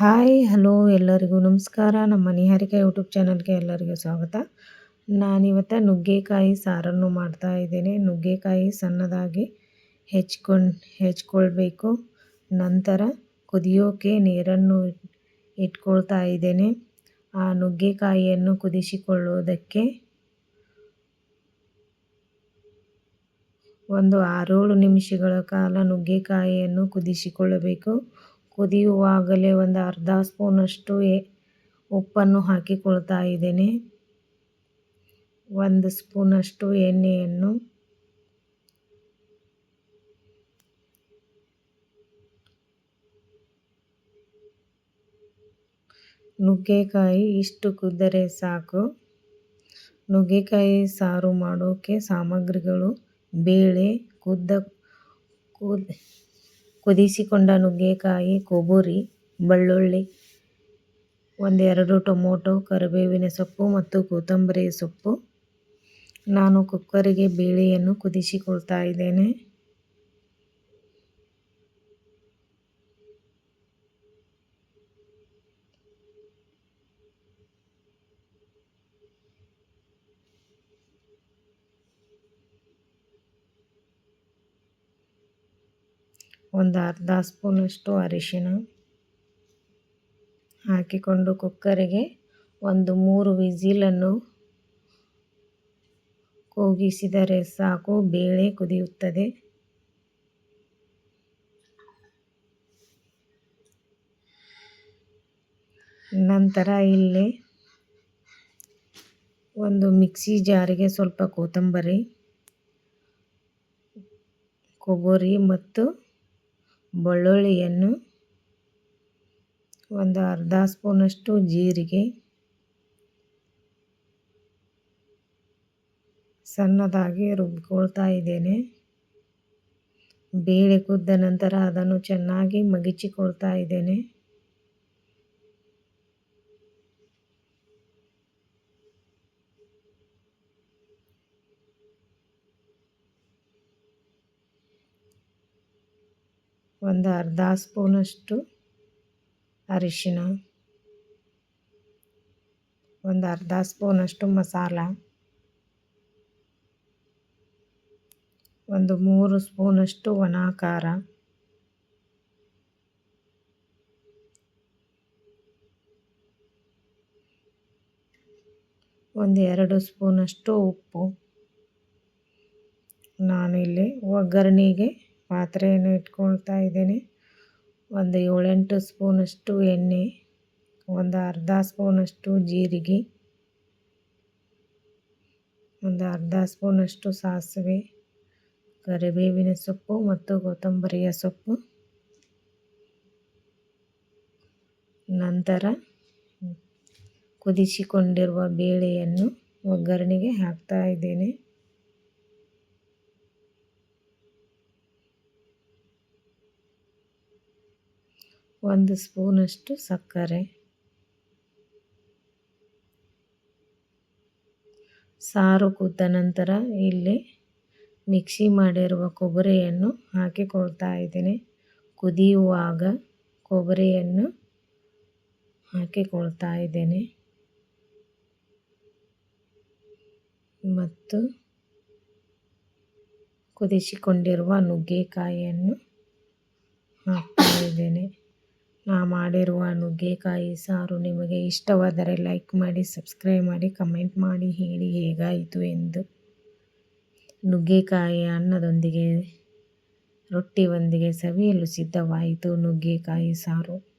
Hi, hello ಎಲ್ಲರಿಗೂ ನಮಸ್ಕಾರ. ನಮ್ಮ ಮನಿಹಾರಿಕಾ ಯೂಟ್ಯೂಬ್ ಚಾನಲ್ಗೆ ಎಲ್ಲರಿಗೂ ಸ್ವಾಗತ. ನಾನಿವತ್ತು ನುಗ್ಗೆಕಾಯಿ ಸಾರನ್ನು ಮಾಡ್ತಾ ಇದ್ದೇನೆ. ನುಗ್ಗೆಕಾಯಿ ಸಣ್ಣದಾಗಿ ಹೆಚ್ಕೊಂಡು, ಹೆಚ್ಕೊಳ್ಬೇಕು. ನಂತರ ಕುದಿಯೋಕೆ ನೀರನ್ನು ಇಟ್ಕೊಳ್ತಾ ಇದ್ದೇನೆ. ಆ ನುಗ್ಗೆಕಾಯಿಯನ್ನು ಕುದಿಸಿಕೊಳ್ಳುವುದಕ್ಕೆ ಒಂದು ಆರೇಳು ನಿಮಿಷಗಳ ಕಾಲ ನುಗ್ಗೆಕಾಯಿಯನ್ನು ಕುದಿಸಿಕೊಳ್ಳಬೇಕು. ಕುದಿಯುವಾಗಲೇ ಒಂದು ಅರ್ಧ ಸ್ಪೂನಷ್ಟು ಉಪ್ಪನ್ನು ಹಾಕಿಕೊಳ್ತಾ ಇದ್ದೇನೆ. ಒಂದು ಸ್ಪೂನಷ್ಟು ಎಣ್ಣೆಯನ್ನು ನುಗ್ಗೆಕಾಯಿ ಇಷ್ಟು ಕುದ್ದರೆ ಸಾಕು. ನುಗ್ಗೆಕಾಯಿ ಸಾರು ಮಾಡೋಕ್ಕೆ ಸಾಮಗ್ರಿಗಳು ಬೇಳೆ, ಕುದ್ದ, ಕುದ್ ಕುದಿಸಿಕೊಂಡ ನುಗ್ಗೆಕಾಯಿ, ಕೊಬ್ಬರಿ, ಬೆಳ್ಳುಳ್ಳಿ, ಒಂದೆರಡು ಟೊಮೊಟೊ, ಕರಿಬೇವಿನ ಸೊಪ್ಪು ಮತ್ತು ಕೊತ್ತಂಬರಿ ಸೊಪ್ಪು. ನಾನು ಕುಕ್ಕರಿಗೆ ಬೇಳೆಯನ್ನು ಕುದಿಸಿಕೊಳ್ತಾ ಇದ್ದೇನೆ. ಒಂದು ಅರ್ಧ ಸ್ಪೂನಷ್ಟು ಅರಿಶಿನ ಹಾಕಿಕೊಂಡು ಕುಕ್ಕರಿಗೆ ಒಂದು ಮೂರು ವಿಸಿಲನ್ನು ಕೂಗಿಸಿದರೆ ಸಾಕು, ಬೇಳೆ ಕುದಿಯುತ್ತದೆ. ನಂತರ ಇಲ್ಲಿ ಒಂದು ಮಿಕ್ಸಿ ಜಾರಿಗೆ ಸ್ವಲ್ಪ ಕೊತ್ತಂಬರಿ, ಕೊಬ್ಬರಿ ಮತ್ತು ಬೆಳ್ಳುಳ್ಳಿಯನ್ನು ಒಂದು ಅರ್ಧ ಸ್ಪೂನಷ್ಟು ಜೀರಿಗೆ, ಸಣ್ಣದಾಗಿ ರುಬ್ಕೊಳ್ತಾ ಇದ್ದೇನೆ. ಬೇಳೆ ಕುದ್ದ ನಂತರ ಅದನ್ನು ಚೆನ್ನಾಗಿ ಮಗಿಚಿಕೊಳ್ತಾ ಇದ್ದೇನೆ. ಒಂದು ಅರ್ಧ ಸ್ಪೂನಷ್ಟು ಅರಿಶಿನ ಒಂದು ಅರ್ಧ ಸ್ಪೂನಷ್ಟು ಮಸಾಲ, ಒಂದು ಮೂರು ಸ್ಪೂನಷ್ಟು ಒಣ ಖಾರ ಒಂದು ಎರಡು ಸ್ಪೂನಷ್ಟು ಉಪ್ಪು. ನಾನಿಲ್ಲಿ ಒಗ್ಗರಣೆಗೆ ಪಾತ್ರೆಯನ್ನು ಇಟ್ಕೊಳ್ತಾ ಇದ್ದೇನೆ. ಒಂದು ಏಳೆಂಟು ಸ್ಪೂನಷ್ಟು ಎಣ್ಣೆ, ಒಂದು ಅರ್ಧ ಸ್ಪೂನಷ್ಟು ಜೀರಿಗೆ, ಒಂದು ಅರ್ಧ ಸ್ಪೂನಷ್ಟು ಸಾಸಿವೆ, ಕರಿಬೇವಿನ ಸೊಪ್ಪು ಮತ್ತು ಕೊತ್ತಂಬರಿಯ ಸೊಪ್ಪು. ನಂತರ ಕುದಿಸಿಕೊಂಡಿರುವ ಬೇಳೆಯನ್ನು ಒಗ್ಗರಣೆಗೆ ಹಾಕ್ತಾ ಇದ್ದೇನೆ. ಒಂದು ಸ್ಪೂನಷ್ಟು ಸಕ್ಕರೆ. ಸಾರು ಕುದ್ದ ನಂತರ ಇಲ್ಲಿ ಮಿಕ್ಸಿ ಮಾಡಿರುವ ಕೊಬ್ಬರಿಯನ್ನು ಹಾಕಿಕೊಳ್ತಾ ಇದ್ದೀನಿ. ಕುದಿಯುವಾಗ ಕೊಬ್ಬರಿಯನ್ನು ಹಾಕಿಕೊಳ್ತಾ ಇದ್ದೇನೆ. ಮತ್ತು ಕುದಿಸಿಕೊಂಡಿರುವ ನುಗ್ಗೆಕಾಯಿಯನ್ನು ಹಾಕ್ತಾ ಇದ್ದೇನೆ. ನಾ ಮಾಡಿರುವ ನುಗ್ಗೆಕಾಯಿ ಸಾರು ನಿಮಗೆ ಇಷ್ಟವಾದರೆ ಲೈಕ್ ಮಾಡಿ, ಸಬ್ಸ್ಕ್ರೈಬ್ ಮಾಡಿ, ಕಮೆಂಟ್ ಮಾಡಿ ಹೇಳಿ ಹೇಗಾಯಿತು ಎಂದು. ನುಗ್ಗೆಕಾಯಿ ಅನ್ನದೊಂದಿಗೆ, ರೊಟ್ಟಿಯೊಂದಿಗೆ ಸವಿಯಲು ಸಿದ್ಧವಾಯಿತು ನುಗ್ಗೆಕಾಯಿ ಸಾರು.